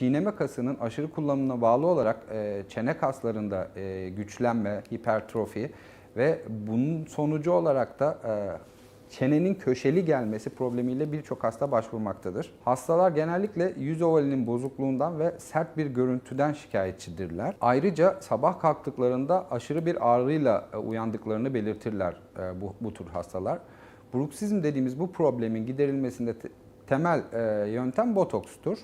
Çiğneme kasının aşırı kullanımına bağlı olarak e, çene kaslarında e, güçlenme, hipertrofi ve bunun sonucu olarak da e, çenenin köşeli gelmesi problemiyle birçok hasta başvurmaktadır. Hastalar genellikle yüz ovalinin bozukluğundan ve sert bir görüntüden şikayetçidirler. Ayrıca sabah kalktıklarında aşırı bir ağrıyla e, uyandıklarını belirtirler e, bu, bu tür hastalar. Bruksizm dediğimiz bu problemin giderilmesinde te- temel e, yöntem botokstur.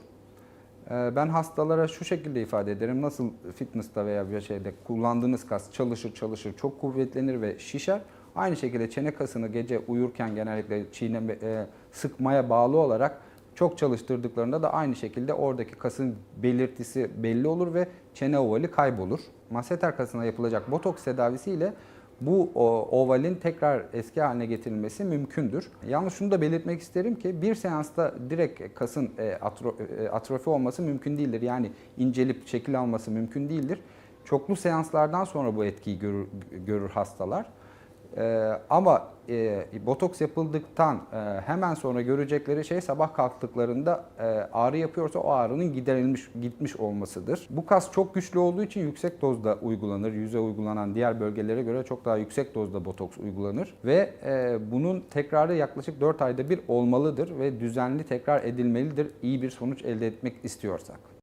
Ee, Ben hastalara şu şekilde ifade ederim. Nasıl fitness'ta veya bir şeyde kullandığınız kas çalışır çalışır çok kuvvetlenir ve şişer. Aynı şekilde çene kasını gece uyurken genellikle çiğneme, e, sıkmaya bağlı olarak çok çalıştırdıklarında da aynı şekilde oradaki kasın belirtisi belli olur ve çene ovali kaybolur. Masseter kasına yapılacak botoks tedavisiyle bu ovalin tekrar eski haline getirilmesi mümkündür. Yalnız şunu da belirtmek isterim ki bir seansta direkt kasın e, e, atrofi olması mümkün değildir. Yani incelip şekil alması mümkün değildir. Çoklu seanslardan sonra bu etkiyi görür, görür hastalar. Ee, ama e, botoks yapıldıktan e, hemen sonra görecekleri şey sabah kalktıklarında e, ağrı yapıyorsa o ağrının giderilmiş gitmiş olmasıdır. Bu kas çok güçlü olduğu için yüksek dozda uygulanır. Yüze uygulanan diğer bölgelere göre çok daha yüksek dozda botoks uygulanır ve e, bunun tekrarı yaklaşık 4 ayda bir olmalıdır ve düzenli tekrar edilmelidir iyi bir sonuç elde etmek istiyorsak.